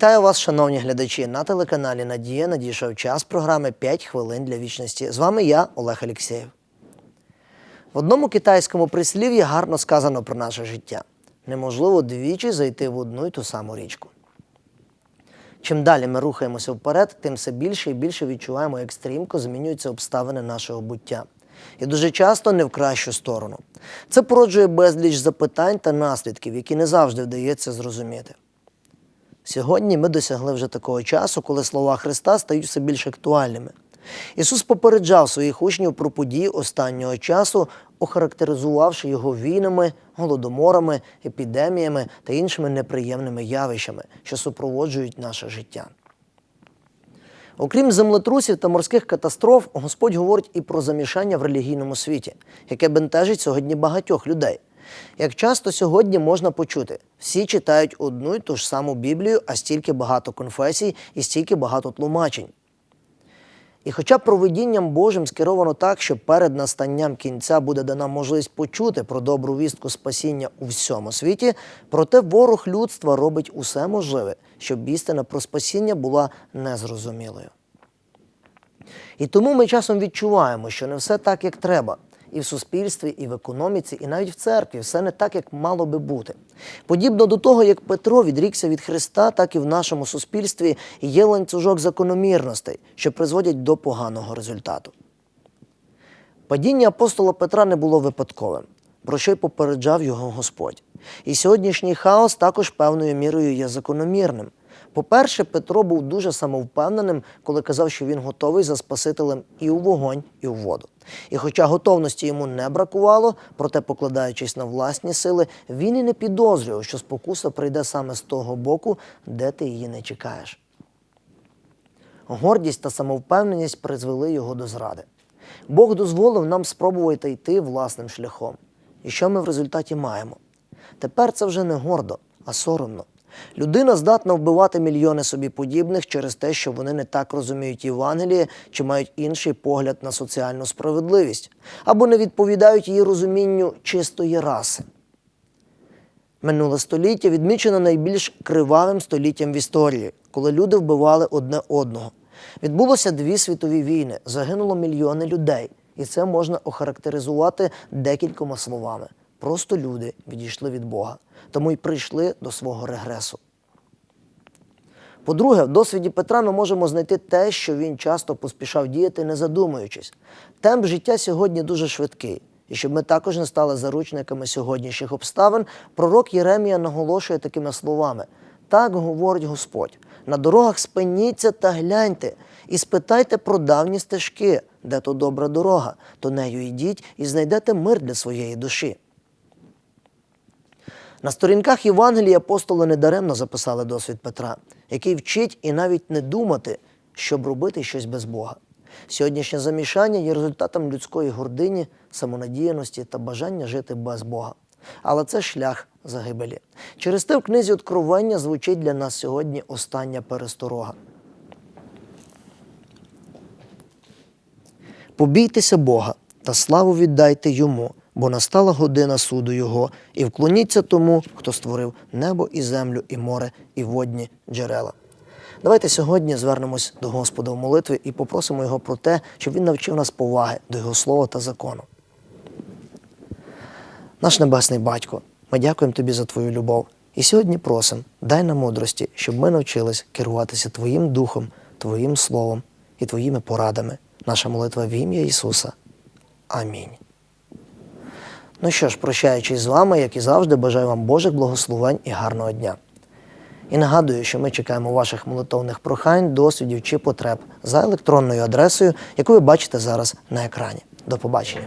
Вітаю вас, шановні глядачі. На телеканалі Надія надійшов час програми «5 хвилин для вічності. З вами я, Олег Алєксєєв. В одному китайському прислів'ї гарно сказано про наше життя. Неможливо двічі зайти в одну й ту саму річку. Чим далі ми рухаємося вперед, тим все більше і більше відчуваємо, як стрімко змінюються обставини нашого буття. І дуже часто не в кращу сторону. Це породжує безліч запитань та наслідків, які не завжди вдається зрозуміти. Сьогодні ми досягли вже такого часу, коли слова Христа стають все більш актуальними. Ісус попереджав своїх учнів про події останнього часу, охарактеризувавши його війнами, голодоморами, епідеміями та іншими неприємними явищами, що супроводжують наше життя. Окрім землетрусів та морських катастроф, Господь говорить і про замішання в релігійному світі, яке бентежить сьогодні багатьох людей. Як часто сьогодні можна почути, всі читають одну й ту ж саму Біблію, а стільки багато конфесій і стільки багато тлумачень. І хоча провидінням Божим скеровано так, що перед настанням кінця буде дана можливість почути про добру вістку спасіння у всьому світі, проте ворог людства робить усе можливе, щоб істина про спасіння була незрозумілою. І тому ми часом відчуваємо, що не все так, як треба. І в суспільстві, і в економіці, і навіть в церкві все не так, як мало би бути. Подібно до того, як Петро відрікся від Христа, так і в нашому суспільстві є ланцюжок закономірностей, що призводять до поганого результату. Падіння апостола Петра не було випадковим, про що й попереджав його Господь. І сьогоднішній хаос також певною мірою є закономірним. По-перше, Петро був дуже самовпевненим, коли казав, що він готовий за Спасителем і у вогонь, і у воду. І хоча готовності йому не бракувало, проте, покладаючись на власні сили, він і не підозрював, що спокуса прийде саме з того боку, де ти її не чекаєш. Гордість та самовпевненість призвели його до зради. Бог дозволив нам спробувати йти власним шляхом. І що ми в результаті маємо? Тепер це вже не гордо, а соромно. Людина здатна вбивати мільйони собі подібних через те, що вони не так розуміють Євангеліє чи мають інший погляд на соціальну справедливість, або не відповідають її розумінню чистої раси. Минуле століття відмічено найбільш кривавим століттям в історії, коли люди вбивали одне одного. Відбулося дві світові війни, загинуло мільйони людей, і це можна охарактеризувати декількома словами. Просто люди відійшли від Бога, тому й прийшли до свого регресу. По-друге, в досвіді Петра ми можемо знайти те, що він часто поспішав діяти, не задумуючись. Темп життя сьогодні дуже швидкий. І щоб ми також не стали заручниками сьогоднішніх обставин, пророк Єремія наголошує такими словами: так говорить Господь: на дорогах спиніться та гляньте, і спитайте про давні стежки, де то добра дорога, то нею йдіть і знайдете мир для своєї душі. На сторінках Євангелії апостоли недаремно записали досвід Петра, який вчить і навіть не думати, щоб робити щось без Бога. Сьогоднішнє замішання є результатом людської гордині, самонадіяності та бажання жити без Бога. Але це шлях загибелі. Через те в книзі Откровення звучить для нас сьогодні остання пересторога. Побійтеся Бога та славу віддайте йому, бо настала година суду Його, і вклоніться тому, хто створив небо і землю, і море, і водні джерела. Давайте сьогодні звернемось до Господа в молитві і попросимо Його про те, щоб Він навчив нас поваги до Його слова та закону. Наш Небесний Батько, ми дякуємо Тобі за Твою любов. І сьогодні просимо, дай нам мудрості, щоб ми навчились керуватися Твоїм Духом, Твоїм Словом і Твоїми порадами. Наша молитва в ім'я Ісуса. Амінь. Ну що ж, прощаючись з вами, як і завжди, бажаю вам Божих благословень і гарного дня. І нагадую, що ми чекаємо ваших молитовних прохань, досвідів чи потреб за електронною адресою, яку ви бачите зараз на екрані. До побачення.